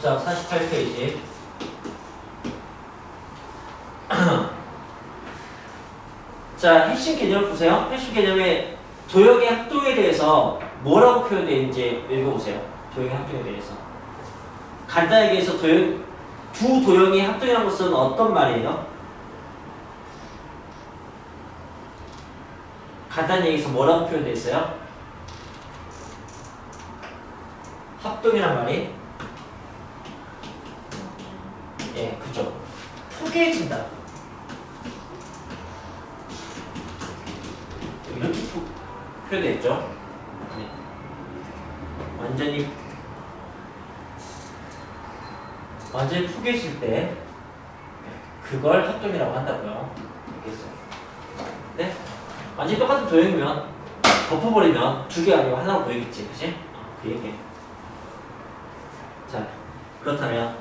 법상 48페이지. 자, 핵심 개념을 보세요. 핵심 개념의 도형의 합동에 대해서 뭐라고 표현되어 있는지 읽어보세요. 도형의 합동에 대해서. 간단하게 얘기해서 도형, 두 도형이 합동이라는 것은 어떤 말이에요? 간단히 얘기해서 뭐라고 표현되어 있어요? 합동이란 말이 예, 그죠. 포개진다. 이렇게 표, 표현되어 있죠. 네. 완전히 완전히 포개질 때 그걸 합동이라고 한다고요. 알겠어요? 네? 완전히 똑같은 도형이면 덮어버리면 두 개 아니고 하나로 보이겠지, 그치? 어, 그 얘기. 자, 그렇다면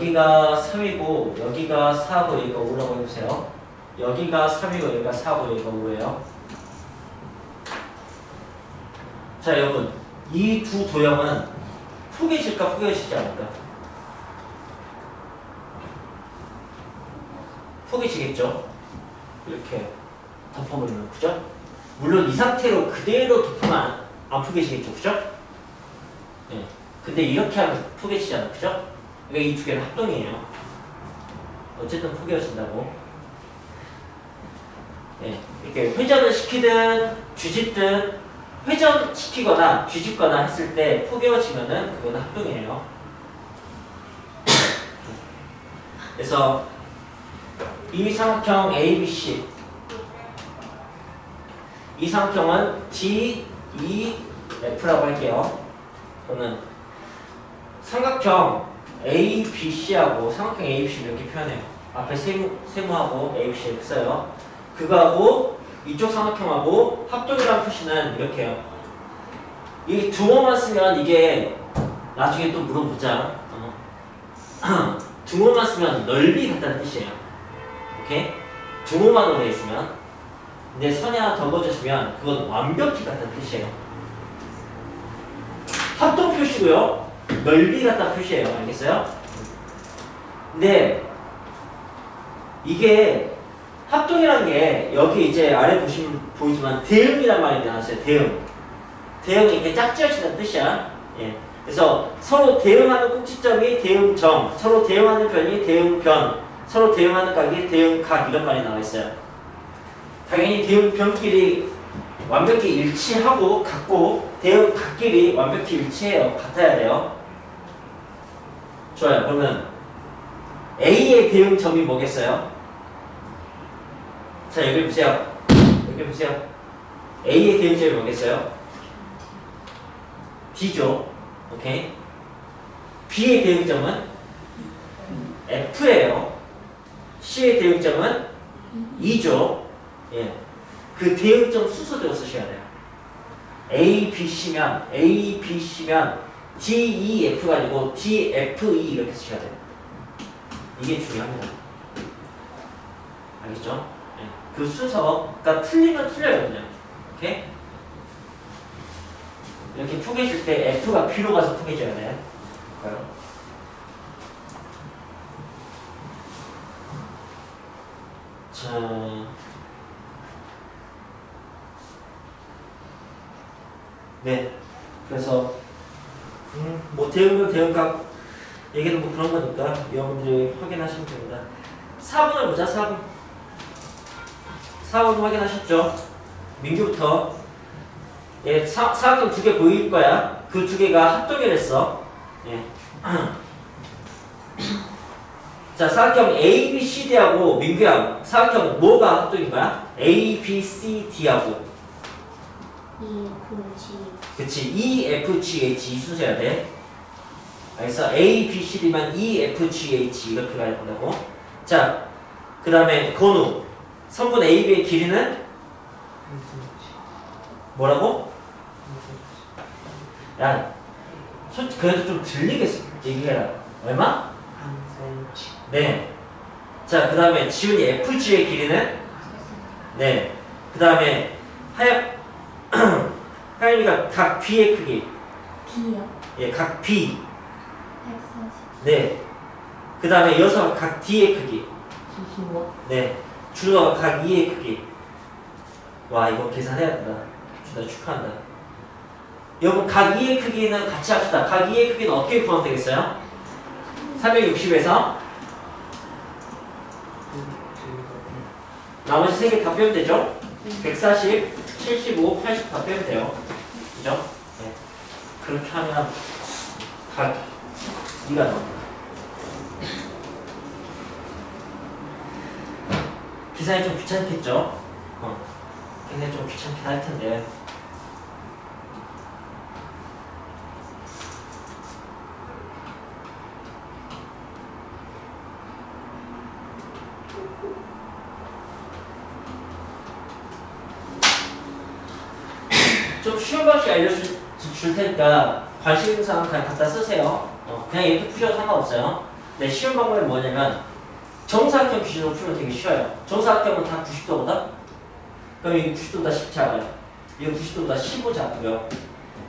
여기가 3이고 여기가 4고 여기가 5라고 해보세요. 여기가 3이고 여기가 4고 여기가 5예요. 자 여러분 이 두 도형은 포개질까 포개지지 않을까? 포개지겠죠? 이렇게 덮어버리면 그죠? 물론 이 상태로 그대로 덮으면 안, 안 포개지겠죠 그죠? 네. 근데 이렇게 하면 포개지지 않아 그죠? 그러니까 이 두 개는 합동이에요. 어쨌든 포개어진다고. 네, 이렇게 회전을 시키든 뒤집든 회전시키거나 뒤집거나 했을 때 포개어지면은 그건 합동이에요. 그래서 이 삼각형 ABC 이 삼각형은 D, E, F라고 할게요. 저는 삼각형 A, B, C하고 삼각형 A, B, C 이렇게 표현해요. 앞에 세모, 세모하고 A, B, C 이렇게 써요. 그거하고 이쪽 삼각형하고 합동이라는 표시는 이렇게 해요. 이 두모만 쓰면 이게 나중에 또 물어보자. 어. 두모만 쓰면 넓이 같다는 뜻이에요. 오케이? 두모만으로 돼 있으면 근데 선이 하나 더 거쳐지면 그건 완벽히 같다는 뜻이에요. 합동 표시고요. 넓이 같다 표시예요. 알겠어요? 근데 이게 합동이라는 게 여기 이제 아래 보시면 보이지만 대응이란 말이 나왔어요. 대응. 대응이 이렇게 짝지어진다는 뜻이야. 예. 그래서 서로 대응하는 꼭지점이 대응점, 서로 대응하는 변이 대응변, 서로 대응하는 각이 대응각 이런 말이 나와 있어요. 당연히 대응변끼리 완벽히 일치하고 같고 대응각끼리 완벽히 일치해요. 같아야 돼요. 좋아요. 그러면 A의 대응점이 뭐겠어요? 자 여기 보세요. 여기 보세요. A의 대응점이 뭐겠어요? D죠. 오케이. B의 대응점은 F예요. C의 대응점은 E죠. 예. 그 대응점 순서대로 쓰셔야 돼요. A, B, C면 A, B, C면 D, E, F가 아니고 D, F, E 이렇게 쓰셔야 돼요. 이게 중요합니다. 알겠죠? 예. 그 순서가 틀리면 틀려요 그냥. 오케이? 이렇게 포개질 때 F가 B로 가서 포개져야 돼. 볼까요? 자. 네. 그래서 음, 뭐 대응은 대응각 얘기는 뭐 그런 거니까 여러분들이 확인하시면 됩니다. 4번을 보자. 4번. 4번 확인하셨죠? 민규부터 예, 사, 사각형 두 개 보일 거야. 그 두 개가 합동이랬어. 예. 자, 사각형 A, B, C, D하고 민규야, 사각형 뭐가 합동인 거야? A, B, C, D하고. 그치, E, F, G, H 이 순서야 돼. 그래서 A, B, C, D만 E, F, G, H 이렇게 가야 된다고. 자, 그 다음에 건우. 선분 A, B의 길이는 뭐라고? 야, 솔직히 그래도 좀 들리게 얘기해라. 얼마? 네. 자, 그 다음에 지훈이 FG의 길이는? 네. 그 다음에 하연, 하연이가 각 B의 크기. B요. 예, 각 B. 140. 네. 그 다음에 여성 각 D의 크기. 75. 네. 준호가 각 E의 크기. 와, 이거 계산해야 된다. 준호 축하한다. 여러분, 각 E의 크기는 같이 합시다. 각 E의 크기는 어떻게 구하면 되겠어요? 360에서 나머지 세개다 빼면 되죠? 140, 75, 80 다 빼면 돼요. 그죠? 네. 그렇게 하면 각 2가 나옵니다. 기사에 좀 귀찮겠죠? 어. 굉장히 좀 귀찮긴 할 텐데. 좀 쉬운 방식 알려줄 줄 테니까 관심 있는 사람 그냥 갖다 쓰세요. 어, 그냥 이렇게 푸셔도 상관없어요. 네, 쉬운 방법이 뭐냐면 정사각형 기준으로 풀면 되게 쉬워요. 정사각형은 다 90도보다? 그럼 이거 90도보다 10 작아요. 이거 90도보다 15 작고요.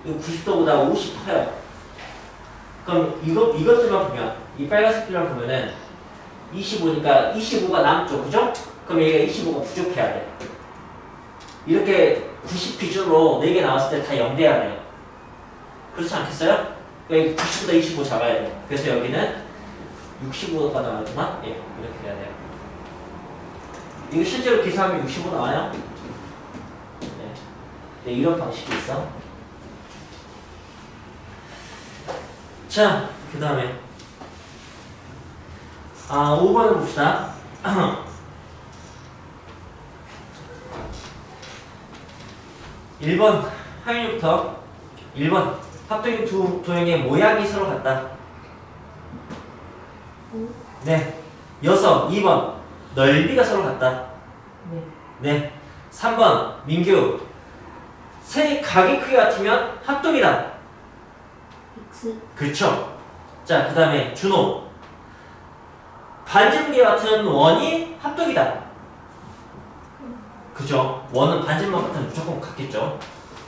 이거 90도보다 50 커요. 그럼 이거, 이것들만 보면, 이 빨간색들만 보면은 25니까 25가 남죠. 그죠? 그럼 얘가 25가 부족해야 돼. 이렇게 90 기준으로 4개 나왔을 때 다 0돼야 돼요. 그렇지 않겠어요? 그러니까 90보다 25 잡아야 돼요. 그래서 여기는 65가 나왔구나? 예, 이렇게 해야 돼요. 이거 실제로 계산하면 65 나와요? 네. 네, 이런 방식이 있어. 자, 그 다음에. 아, 5번을 봅시다. 1번, 하윤이부터. 1번, 합동인 두 도형의 모양이 서로 같다. 오. 네. 여섯, 2번. 넓이가 서로 같다. 네. 네. 3번. 민규. 세 각의 크기 같으면 합동이다. X. 그렇죠. 자, 그 다음에 준호. 반지름계 같은 원이 합동이다. 그죠? 원은 반지름만 같으면 무조건 같겠죠.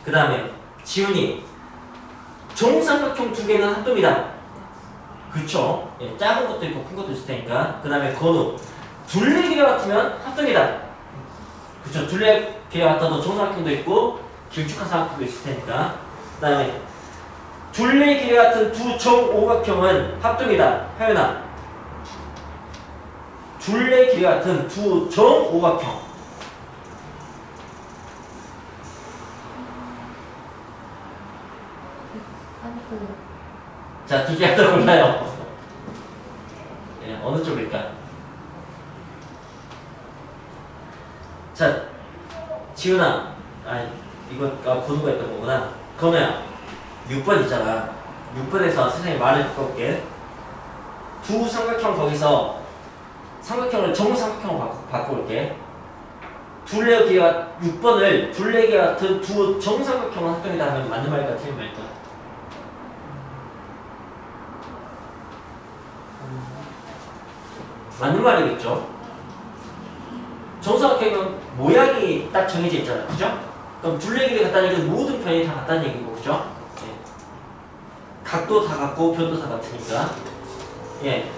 그 다음에 지훈이. 정삼각형 두 개는 합동이다. 그쵸? 예, 작은 것도 있고 큰 것도 있을 테니까. 그 다음에 건우. 둘레기가 같으면 합동이다. 그쵸? 둘레기가 같아도 정삼각형도 있고 길쭉한 삼각형도 있을 테니까. 그 다음에 둘레 길이 같은 두 정오각형은 합동이다. 하연아. 둘레 길이 같은 두 정오각형. 아니 그 자, 두 개가 더 골라요. 예, 어느 쪽일까? 자, 지훈아. 아, 이거 아, 건우가 했던 거구나. 건우야, 6번 있잖아. 6번에서 선생님이 말을 바꿀게. 두 삼각형 거기서 삼각형을 정삼각형으로 바꿔, 바꿔올게. 둘레 기가 6번을 둘레 기 같은 두 정삼각형 합동이다 하면 맞는 말일까 틀린 말일까? 맞는 말이겠죠. 정사각형은 모양이 딱 정해져 있잖아요. 그죠? 그럼 둘레길이 같다는 얘기는 모든 변이 다 같다는 얘기고, 그죠? 예. 각도 다 같고, 변도 다 같으니까. 예.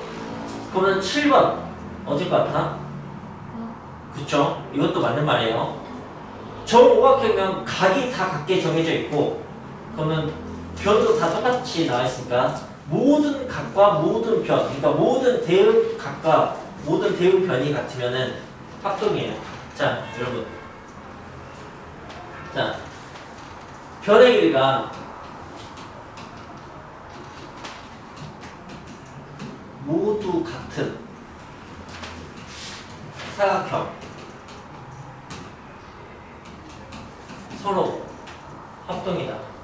그러면 7번. 어딜 것 같아? 그쵸? 이것도 맞는 말이에요. 정오각형이면 각이 다 같게 정해져 있고, 그러면 변도 다 똑같이 나와 있으니까, 모든 각과 모든 변, 그러니까 모든 대응 각과 모든 대응 변이 같으면은 합동이에요. 자, 여러분. 자, 변의 길이가 모두 같은 사각형 서로 합동이다.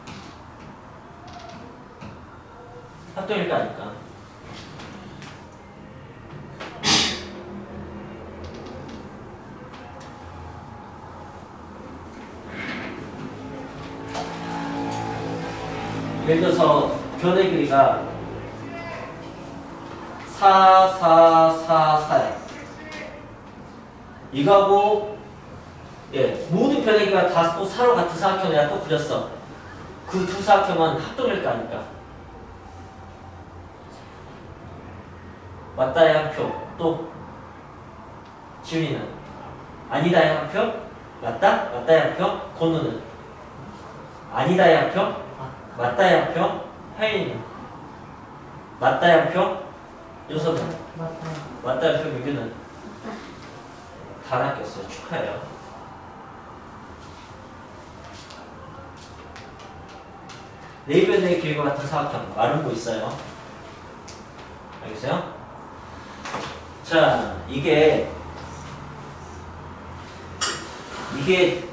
합동일까 아닐까? 예를 들어서 변의 길이가 4, 4, 4, 4. 이거하고, 예, 모든 변액이가 다또 서로 같은 사각형을 내가 또 그렸어. 그 두 사각형은 합동일 거 아닐까? 맞다의 한 표, 또, 지훈이는? 아니다의 한 표? 맞다? 맞다의 한 표? 건우는? 아니다의 한 표? 맞다의 한 표? 하인이는? 맞다의 한 표? 맞아요. 맞다의 한 표? 유규는? 다 낚였어요. 축하해요. 네이버의 길과 같은 사각형 마른 거 있어요. 알겠어요? 자, 이게 이게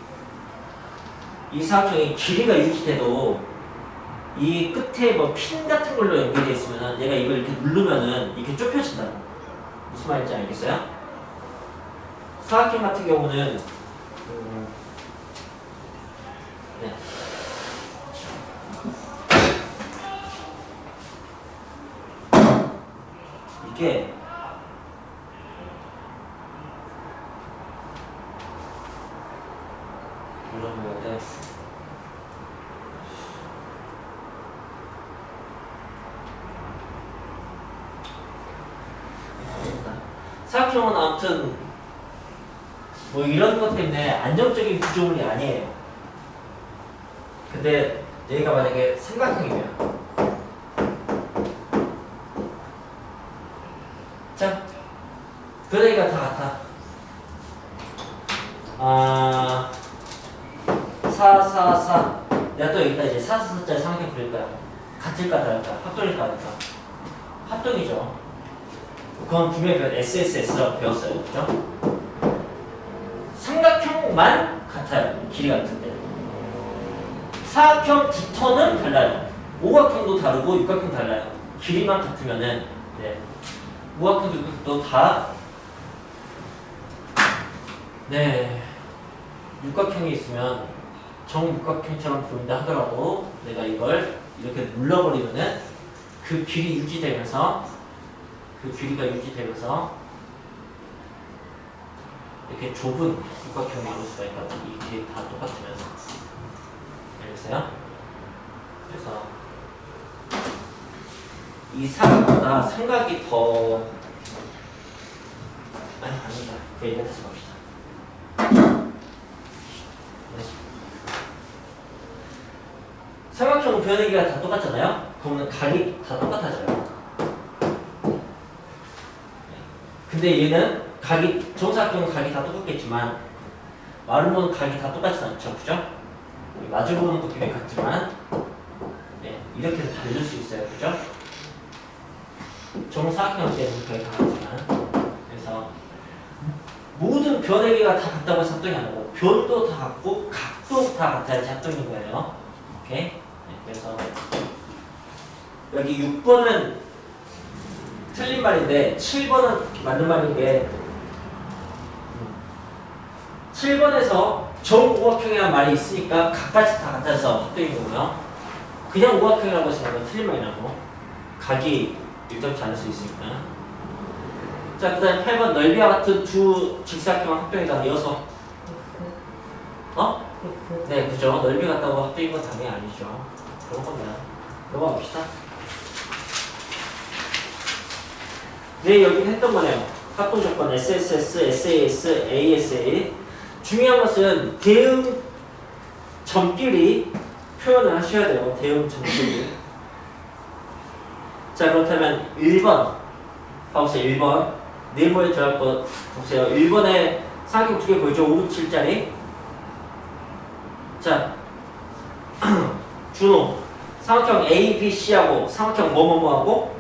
이 사각형이 길이가 유지돼도 이 끝에 뭐 핀 같은 걸로 연결되어 있으면 얘가 이걸 이렇게 누르면은 이렇게 좁혀진다. 무슨 말인지 알겠어요? 사각형 같은 경우는 음, 네. 이게 물어보야 돼. 사각형은 아무튼 뭐 이런 것 때문에 안정적인 구조물이 아니에요. 근데 얘가 만약에 삼각형이면 자 변형이가 다 같아. 아 4, 4, 4 내가 또 여기다 이제 4, 4, 4짜리 삼각형 그릴 거야. 같을까 다를까? 합동일까 다를까? 합동이죠. 그건 분명히 그 SSS라고 배웠어요. 그죠? 삼각형만 같아요. 길이 같은데. 사각형부터는 달라요. 다르고 육각형 달라요. 길이만 같으면은 네. 오각형도 육각형도 다 네. 육각형이 있으면 정육각형처럼 보인다 하더라도 내가 이걸 이렇게 눌러버리면은 그 길이 유지되면서 그 길이가 유지되면서 이렇게 좁은 육각형이 이룰 수가 있거든. 이 길이 다 똑같으면서. 알겠어요? 그래서 이 사각보다 삼각이 더 아니 아니다. 그 얘기 다시 봅시다. 네. 삼각형 변하기가 다 똑같잖아요? 그러면 각이 다 똑같아져요. 근데 얘는 각이 정사각형은 각이 다 똑같겠지만 마름모는 각이 다 똑같지 않죠, 그죠? 마주보는 느낌이 같지만 네, 이렇게도 다를 수 있어요, 그죠? 정사각형 때는 각이 다 같지만 그래서 모든 변의 개가 다 같다고 해서 합동이 아니고 변도 다 같고 각도 다 같아야지 합동인 거예요. 오케이? 네, 그래서 여기 6번은 틀린 말인데 7번은 맞는 말인 게 7번에서 정우각형이라는 말이 있으니까 각까지 다 같아서 합동인 거고요. 그냥 우각형이라고 생각하면 틀린 말이라고. 각이 일정치 않을 수 있으니까. 자, 그 다음에 8번 넓이와 같은 두 직사각형은 합동이다. 이어서 어? 네, 그죠. 넓이 같다고 합동인 건 당연히 아니죠. 그런 겁니다. 넘어갑시다. 네, 여기 했던 거네요. 합동 조건 SSS, SAS, ASA. 중요한 것은 대응 점끼리 표현을 하셔야 돼요. 대응 점끼리. 자, 그렇다면 1번. 봐보세요. 1번. 네모에 들어갈 거 보세요. 1번에 사각형 두개 보이죠? 5, 6, 7짜리. 자, 준호. 삼각형 A, B, C하고 삼각형 뭐뭐뭐하고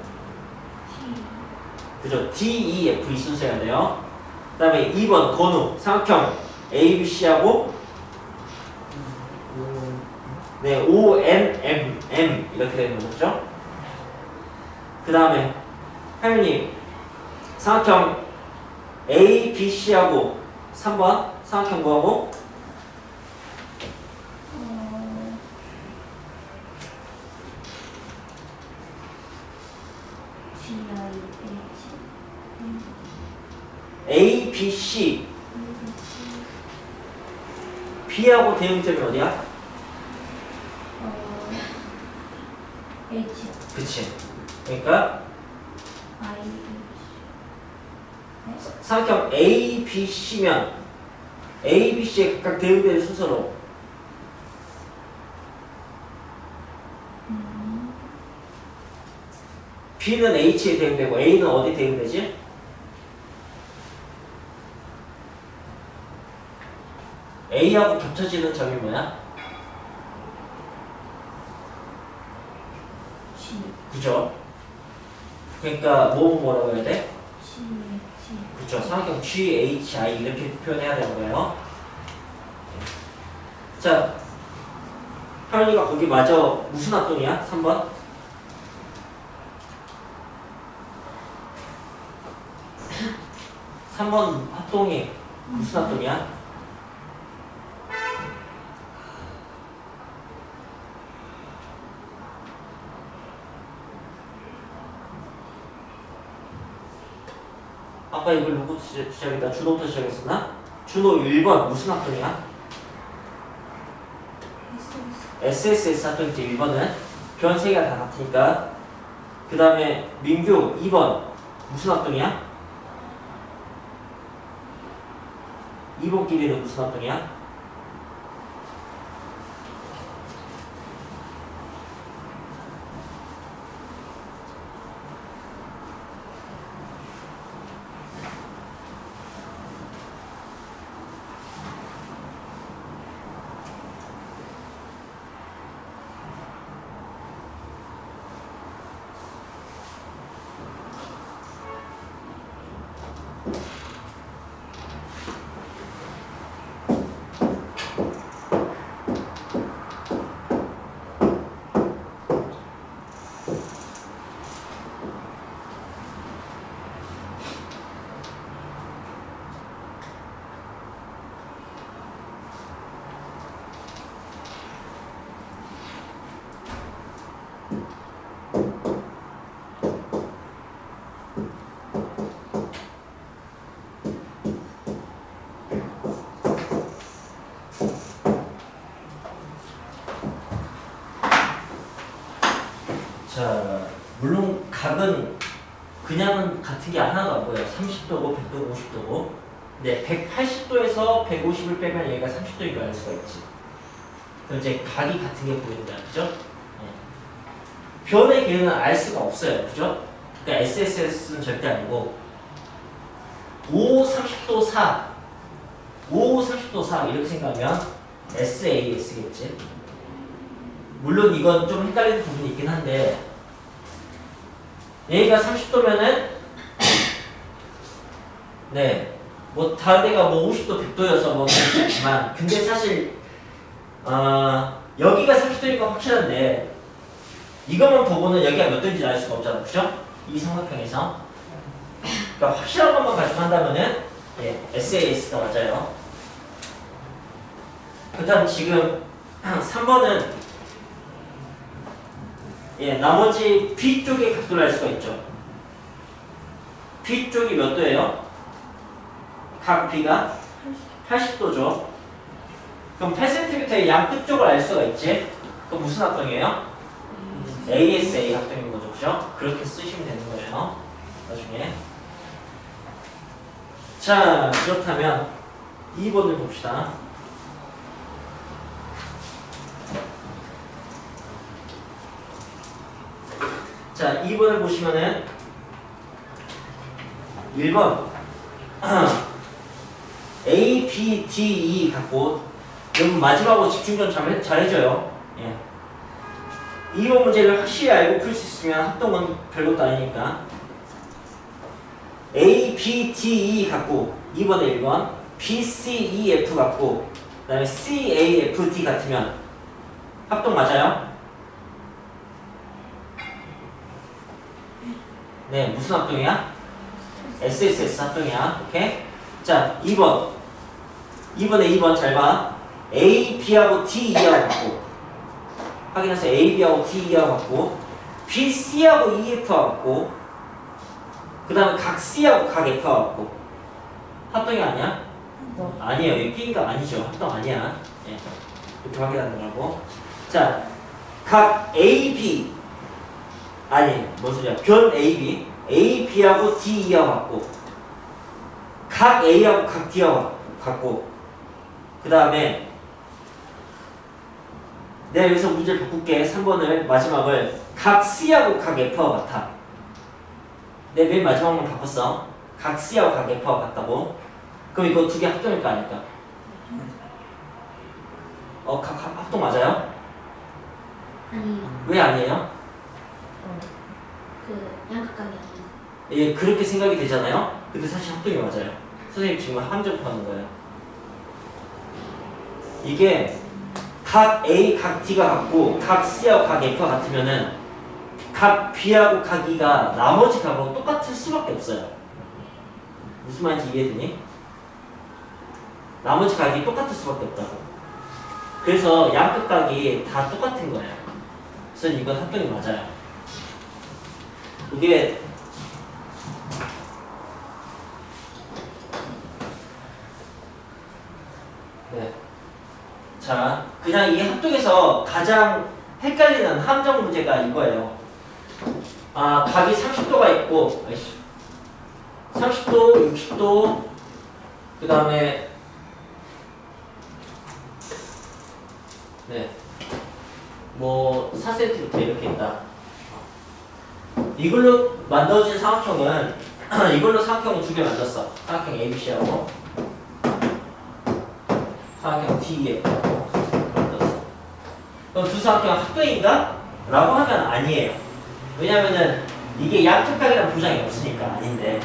그죠? D, E, F 이 순서야 돼요. 그 다음에 2번 건우 삼각형 A, B, C하고 음, 네, O, N, M, M 이렇게 되는 거죠. 그 다음에 하윤이 삼각형 A, B, C하고 3번 삼각형 뭐하고? A B, C. B하고 대응점이 어디야? 어, H. 그치 그러니까 삼각형 A, B, C면 A, B, C의 각각 대응되는 순서로 음, B는 H에 대응되고 A는 어디 대응되지? A하고 겹쳐지는 점이 뭐야? 그죠? 그러니까 뭐 뭐라고 해야 돼? G G 그죠? 삼각형 G, H, I 이렇게 표현해야 되는 거예요. 자, 하연이가 거기 마저 무슨 합동이야? 3번? 삼번 합동이 무슨 합동이야? 아까 이걸 누구부터 시작- 시작했다? 준호부터 시작했었나? 준호 1번 무슨 S SSS 합동이지 1번은 변 3개가 다 같으니까 그 다음에 민규 2번 무슨 합동이야? 2번끼리는 무슨 합동이야? 자, 물론 각은 그냥은 같은 게 하나도 안 보여요. 30도고 100도고 50도고. 근데 180도에서 150을 빼면 얘가 30도인 걸 알 수가 있지. 그럼 이제 각이 같은 게 보인다. 그죠? 네. 변의 개는 알 수가 없어요. 그죠? 그러니까 SSS는 절대 아니고 5, 30도 4 5, 30도 4 이렇게 생각하면 SAS겠지. 물론 이건 좀 헷갈리는 부분이 있긴 한데 얘가 30도면은 네. 뭐 다른 데가 뭐 50도, 100도여서 뭐 그렇지만 근데 사실 어, 여기가 30도니까 확실한데 이것만 보고는 여기가 몇 도인지 알 수가 없잖아. 그죠? 이 삼각형에서 그러니까 확실한 것만 가지고 한다면은 예, SAS가 맞아요. 그 다음 지금 3번은 예, 나머지 B 쪽의 각도를 알 수가 있죠. B 쪽이 몇 도예요? 각 B가 80도죠. 그럼 8cm의 양 끝쪽을 알 수가 있지. 그럼 무슨 합동이에요? ASA 합동인 거죠, 그죠? 그렇게 쓰시면 되는 거예요. 나중에. 자, 그렇다면 2번을 봅시다. 자, 2번을 보시면은 1번 A, B, D, E 갖고 여러분 마지막으로 집중 좀 잘, 잘 해줘요. 예. 2번 문제를 확실히 알고 풀 수 있으면 합동은 별것도 아니니까 A, B, D, E 갖고 2번에 1번 B, C, E, F 갖고 그 다음에 C, A, F, D 같으면 합동 맞아요? 네, 무슨 합동이야? SSS 합동이야. 오케이? 자, 2번. 2번에 2번 잘 봐. A, B하고 D, E하고 같고. 확인하세요. A, B하고 D, E하고 같고. B, C하고 E, F하고 같고. 그 다음에 각 C하고 각 F하고 같고. 합동이 아니야? 또 아니에요. 이 끼니가 아니죠. 합동 아니야. 예. 이렇게 확인하는 거고. 자, 각 A, B 아니 뭔 소리야? 변 A, B A, B하고 D, E하고 같고 각 A하고 각 D하고 같고 그 다음에 내가 여기서 문제를 바꿀게 3번을 마지막을 각 C하고 각 F하고 같아 내 맨 마지막만 바꿨어 각 C하고 각 F하고 같다고 그럼 이거 두 개 합동일 거 아닐까? 어, 각, 각 합동 맞아요? 아니 왜 아니에요? 어, 그 양극각이 예, 그렇게 생각이 되잖아요? 근데 사실 합동이 맞아요. 선생님 지금 함정하는 거예요. 이게 각 A, 각 D가 같고 각 C하고 각 F가 같으면은 각 B하고 각 E가 나머지 각하고 똑같을 수밖에 없어요. 무슨 말인지 이해되니? 나머지 각이 똑같을 수밖에 없다고. 그래서 양끝각이 다 똑같은 거예요. 그래서 이건 합동이 맞아요. 이게 네. 자, 그냥 이 합동에서 가장 헷갈리는 함정 문제가 이거예요. 아, 각이 30도가 있고, 아이씨. 30도, 60도, 그 다음에, 네. 뭐, 4cm부터 이렇게 있다. 이걸로 만들어진 삼각형은, 이걸로 삼각형을 두 개 만들었어. 삼각형 ABC하고. 삼각형 DEF하고 만들었어. 그럼 두 삼각형 합동인가? 라고 하면 아니에요. 왜냐면은 이게 양특각이라는 보장이 없으니까 아닌데.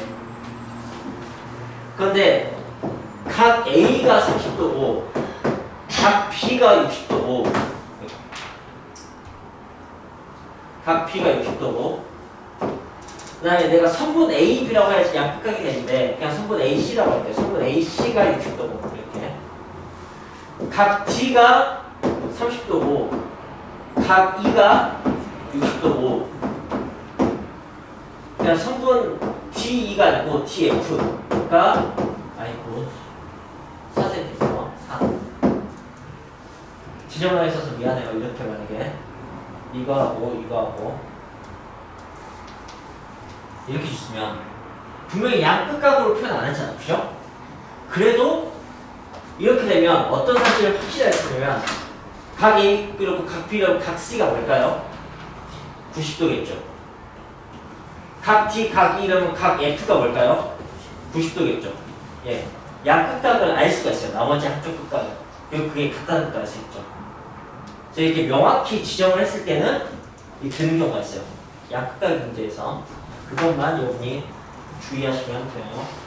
그런데 각 A가 30도고 각 B가 60도고 각 B가 60도고 그 다음에 내가 선분 AB라고 해야지 양특각이 되는데 그냥 선분 AC라고 할게요. 선분 AC가 60도고 이렇게. 각 D가 30도고 각 E가 60도고 그냥 성분 DE가 아니고 TF가 아니고 4cm죠 4 지정하에 있어서 미안해요. 이렇게 만약에. 이거 하고 이거 하고 이렇게 주시면 분명히 양 끝각으로 표현 안 했잖아 그죠? 그래도 이렇게 되면 어떤 사실을 확실히 알수있냐면 각 A 그리고 각 B 그리고 각 C가 뭘까요? 90도겠죠. 각 D, 각 E 이러면 각 F가 뭘까요? 90도겠죠. 예. 양 끝각을 알 수가 있어요. 나머지 한쪽 끝각을. 그리고 그게 같다는 것도 알 수 있죠. 그래서 이렇게 명확히 지정을 했을 때는 이 되는 경우가 있어요. 양 끝각 문제에서. 그것만 여러분이 주의하시면 돼요.